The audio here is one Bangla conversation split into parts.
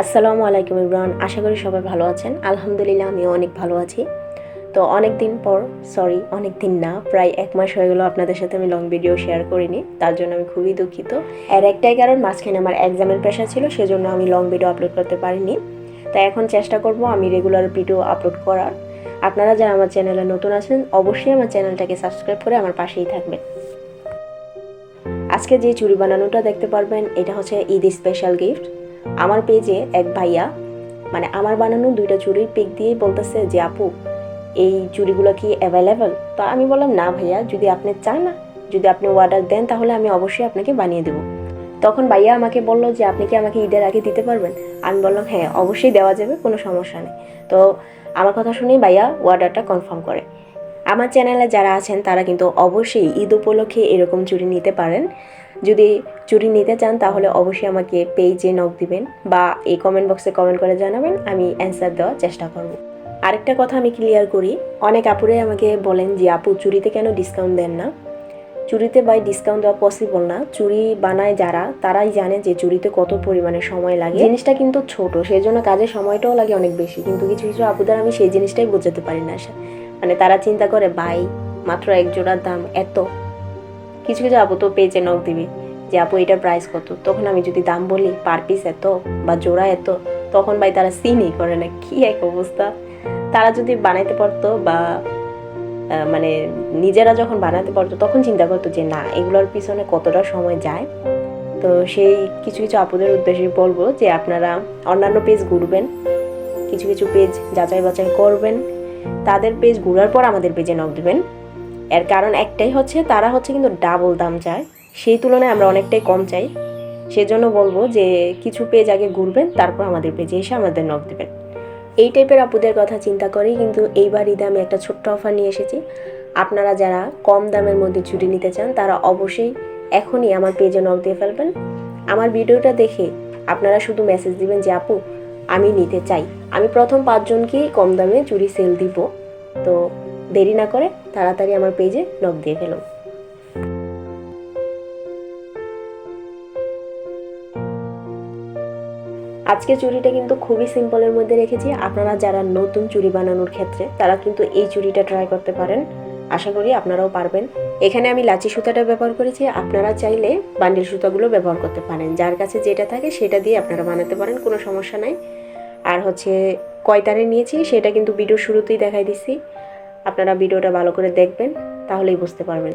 আসসালামু আলাইকুম ইমরান আশা করি সবাই ভালো আছেন। আলহামদুলিল্লাহ আমিও অনেক ভালো আছি। তো অনেক দিন পর সরি অনেক দিন না, প্রায় এক মাস হয়ে গেলো আপনাদের সাথে আমি লং ভিডিও শেয়ার করিনি, তার জন্য আমি খুবই দুঃখিত। আর একটাই কারণ, মাঝখানে আমার এক্সামের প্রেশার ছিল, সেজন্য আমি লং ভিডিও আপলোড করতে পারিনি। তাই এখন চেষ্টা করব আমি রেগুলার ভিডিও আপলোড করার। আপনারা যারা আমার চ্যানেলে নতুন আছেন, অবশ্যই আমার চ্যানেলটাকে সাবস্ক্রাইব করে আমার পাশেই থাকবেন। আজকে যে চুরি বানানোটা দেখতে পারবেন, এটা হচ্ছে ঈদ স্পেশাল গিফট আমার পেজে এক ভাইয়া মানে আমার বানানো দুইটা চুড়ির পিক দিয়েই বলতেছে যে, আপু, এই চুড়িগুলো কি অ্যাভেলেবেল তো আমি বললাম, না ভাইয়া, যদি আপনি চান না যদি আপনি অর্ডার দেন, তাহলে আমি অবশ্যই আপনাকে বানিয়ে দেবো। তখন ভাইয়া আমাকে বলল যে, আপনি কি আমাকে ঈদের আগে দিতে পারবেন? আমি বললাম হ্যাঁ অবশ্যই দেওয়া যাবে, কোনো সমস্যা নেই। তো আমার কথা শুনেই ভাইয়া অর্ডারটা কনফার্ম করে। আমার চ্যানেলে যারা আছেন, তারা কিন্তু অবশ্যই ঈদ উপলক্ষে এরকম চুড়ি নিতে পারেন। যদি চুরি নিতে চান, তাহলে অবশ্যই আমাকে পেজে নক দিবেন বা এই কমেন্ট বক্সে কমেন্ট করে জানাবেন, আমি অ্যান্সার দেওয়ার চেষ্টা করব। আরেকটা কথা আমি ক্লিয়ার করি, অনেক আপুরে আমাকে বলেন যে, আপু, চুরিতে কেন ডিসকাউন্ট দেন না? চুরিতে বাই ডিসকাউন্ট দেওয়া পসিবল না। চুরি বানায় যারা, তারাই জানে যে, চুরিতে কত পরিমাণে সময় লাগে। জিনিসটা কিন্তু ছোট সেই জন্য কাজের সময়টাও লাগে অনেক বেশি। কিন্তু কিছু কিছু আপুদের আমি সেই জিনিসটাই বোঝাতে পারি না। মানে তারা চিন্তা করে বাই মাত্র এক জোড়ার দাম, এত? কিছু কিছু আপু তো পেজে নক দিবে। যে আপু, এটার প্রাইস কত? তখন আমি যদি দাম বলি পার পিস এত বা জোড়া এত, তখন ভাই তারা সিনই করে না, কি এক অবস্থা। তারা যদি বানাইতে পারতো বা মানে নিজেরা যখন বানাতে পারতো, তখন চিন্তা করতো যে, না, এগুলোর পিছনে কতটা সময় যায়? তো সেই কিছু কিছু আপুদের উদ্দেশ্যে বলব যে, আপনারা অন্যান্য পেজ ঘুরবেন, কিছু কিছু পেজ যাচাই বাছাই করবেন। তাদের পেজ ঘুরার পর আমাদের পেজে নক দেবেন। এর কারণ একটাই হচ্ছে, তারা হচ্ছে কিন্তু ডাবল দাম চায়। সেই তুলনায় আমরা অনেকটাই কম চাই। সেজন্য বলব যে, কিছু পেজ আগে ঘুরবেন, তারপর আমাদের পেজে এসে আমাদের নক দেবেন। এই টাইপের আপুদের কথা চিন্তা করেই কিন্তু এইবার ঈদে আমি একটা ছোট্ট অফার নিয়ে এসেছি। আপনারা যারা কম দামের মধ্যে ছুটি নিতে চান, তারা অবশ্যই এখনই আমার পেজে নক দিয়ে ফেলবেন। আমার ভিডিওটা দেখে আপনারা শুধু মেসেজ দিবেন যে, আপু, আমি নিতে চাই। আমি প্রথম পাঁচজনকেই কম দামে চুরি সেল দিব। তো দেরি না করে তাড়াতাড়ি আমার পেজে নক দিয়ে ফেলুন। আজকে চুড়িটা কিন্তু খুবই সিম্পলের মধ্যে রেখেছি। আপনারা যারা নতুন চুড়ি বানানোর ক্ষেত্রে, তারা কিন্তু এই চুড়িটা ট্রাই করতে পারেন। আশা করি আপনারাও পারবেন। এখানে আমি লাচি সুতাটা ব্যবহার করেছি। আপনারা চাইলে বান্ডিল সুতাগুলো ব্যবহার করতে পারেন। যার কাছে যেটা থাকে সেটা দিয়ে আপনারা বানাতে পারেন, কোনো সমস্যা নাই। আর হচ্ছে কয়তারে নিয়েছি, সেটা কিন্তু ভিডিও শুরুতেই দেখাই দিচ্ছি আপনারা ভিডিওটা ভালো করে দেখবেন, তাহলেই বুঝতে পারবেন।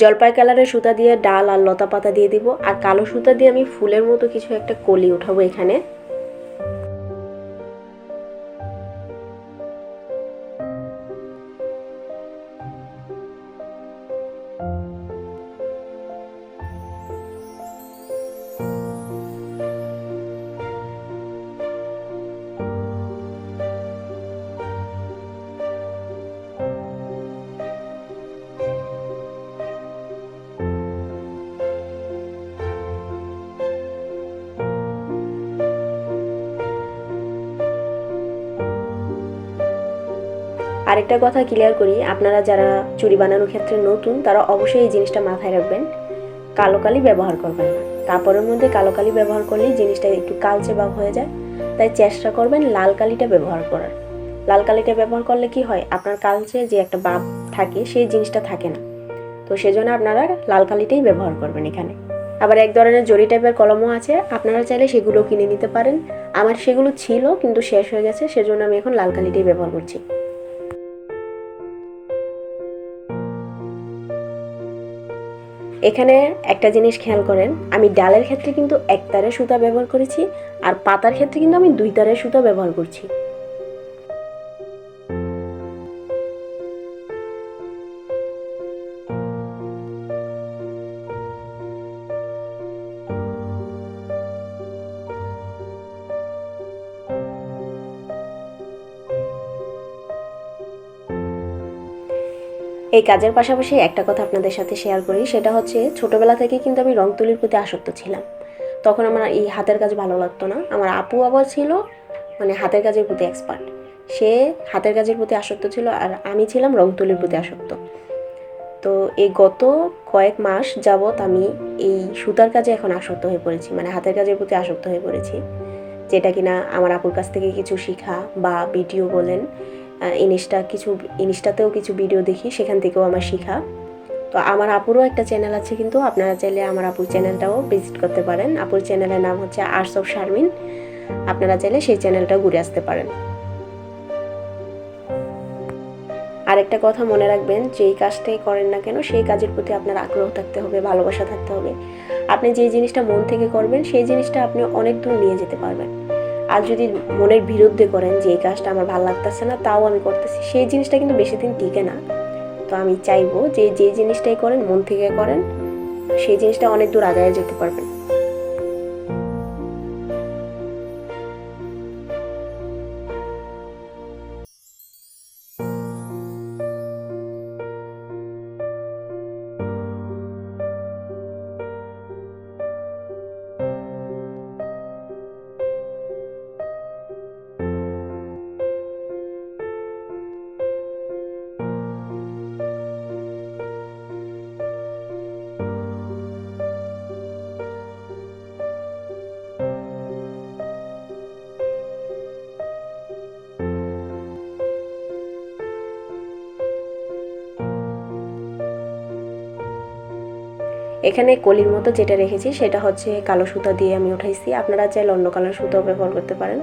জলপাই কালারের সুতা দিয়ে ডাল আর লতা পাতা দিয়ে দিব। আর কালো সুতা দিয়ে আমি ফুলের মতো কিছু একটা কলি উঠাবো এখানে। আরেকটা কথা ক্লিয়ার করি, আপনারা যারা চুড়ি বানানোর ক্ষেত্রে নতুন, তারা অবশ্যই এই জিনিসটা মাথায় রাখবেন। কালো কালি ব্যবহার করবেন না। কাপড়ের মধ্যে কালো কালি ব্যবহার করলেই জিনিসটা একটু কালচে ভাব হয়ে যায়। তাই চেষ্টা করবেন লাল কালিটা ব্যবহার করার। লাল কালিটা ব্যবহার করলে কি হয়? আপনার কালচে যে একটা ভাব থাকে, সেই জিনিসটা থাকে না। তো সেজন্য আপনারা লাল কালিটাই ব্যবহার করবেন এখানে। আবার এক ধরনের জরি টাইপের কলমও আছে। আপনারা চাইলে সেগুলো কিনে নিতে পারেন। আমার সেগুলো ছিল, কিন্তু শেষ হয়ে গেছে, সেজন্য আমি এখন লাল কালিটাই ব্যবহার করছি। এখানে একটা জিনিস খেয়াল করেন, আমি ডালের ক্ষেত্রে কিন্তু এক তারে সুতা ব্যবহার করেছি আর পাতার ক্ষেত্রে কিন্তু আমি দুই তারের সুতা ব্যবহার করছি। এই কাজের পাশাপাশি একটা কথা আপনাদের সাথে শেয়ার করি, সেটা হচ্ছে ছোটবেলা থেকে কিন্তু আমি রং তুলির প্রতি আসক্ত ছিলাম। তখন আমার এই হাতের কাজ ভালো লাগতো না। আমার আপু আবার ছিল মানে হাতের কাজের প্রতি এক্সপার্ট সে হাতের কাজের প্রতি আসক্ত ছিল আর আমি ছিলাম রং তুলির প্রতি আসক্ত। তো এই গত কয়েক মাস যাবৎ আমি এই সুতার কাজে এখন আসক্ত হয়ে পড়েছি মানে হাতের কাজের প্রতি আসক্ত হয়ে পড়েছি। যেটা কিনা আমার আপুর কাছ থেকে কিছু শেখা বা ভিডিও বলেন। ইনস্টা কিছু ইনস্টাতেও কিছু ভিডিও দেখি, সেখান থেকেও আমার শেখা। তো আমার আপুরও একটা চ্যানেল আছে কিন্তু, আপনারা চাইলে আমার আপুর চ্যানেলটাও ভিজিট করতে পারেন। আপুর চ্যানেলের নাম হচ্ছে আর্টস অফ শারমিন আপনারা চাইলে সেই চ্যানেলটা ঘুরে আসতে পারেন। আরেকটা কথা মনে রাখবেন, যেই কাজটাই করেন না কেন, সেই কাজের প্রতি আপনার আগ্রহ থাকতে হবে, ভালোবাসা থাকতে হবে। আপনি যে জিনিসটা মন থেকে করবেন, সেই জিনিসটা আপনি অনেক দূর নিয়ে যেতে পারবেন। আর যদি মনের বিরুদ্ধে করেন যে এই কাজটা আমার ভালো লাগতেছে না, তাও আমি করতেছি, সেই জিনিসটা কিন্তু বেশি দিন টিকে না। তো আমি চাইব যে যে জিনিসটাই করেন, মন থেকে করেন, সেই জিনিসটা অনেক দূর আগায় যেতে পারবেন। এখানে কলির মতো যেটা রেখেছি সেটা হচ্ছে কালো সুতা দিয়ে আমি উঠাইছি। আপনারা চাইলে অন্য কালার সুতাও ব্যবহার করতে পারেন।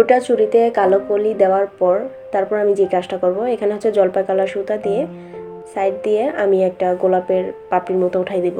পুরোটা চুরিতে কালো কলি দেওয়ার পর তারপর আমি যে কাজটা করব, এখানে হচ্ছে জলপাই কালার সুতা দিয়ে সাইড দিয়ে আমি একটা গোলাপের পাপড়ির মতো উঠাই দিব।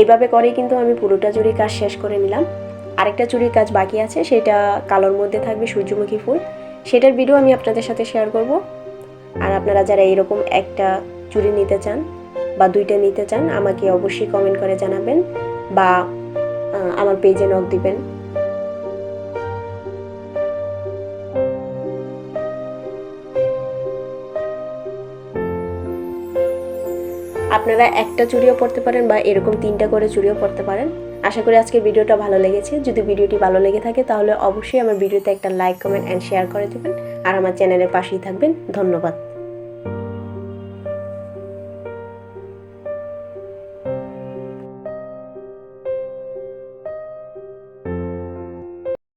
এইভাবে করেই কিন্তু আমি পুরোটা চুরির কাজ শেষ করে নিলাম। আরেকটা চুরির কাজ বাকি আছে, সেটা কালোর মধ্যে থাকবে সূর্যমুখী ফুল। সেটার ভিডিও আমি আপনাদের সাথে শেয়ার করব। আর আপনারা যারা এরকম একটা চুরি নিতে চান বা দুইটা নিতে চান, আমাকে অবশ্যই কমেন্ট করে জানাবেন বা আমার পেজে নক দিবেন। আপনারা একটা চুড়িও পড়তে পারেন বা এরকম তিনটা করে চুড়িও পরতে পারেন। আশা করি আজকে ভিডিওটা ভালো লেগেছে। যদি ভিডিওটি ভালো লেগে থাকে তাহলে অবশ্যই আমার ভিডিওতে একটা লাইক, কমেন্ট অ্যান্ড শেয়ার করে দেবেন। আর আমার চ্যানেলের পাশেই থাকবেন। ধন্যবাদ।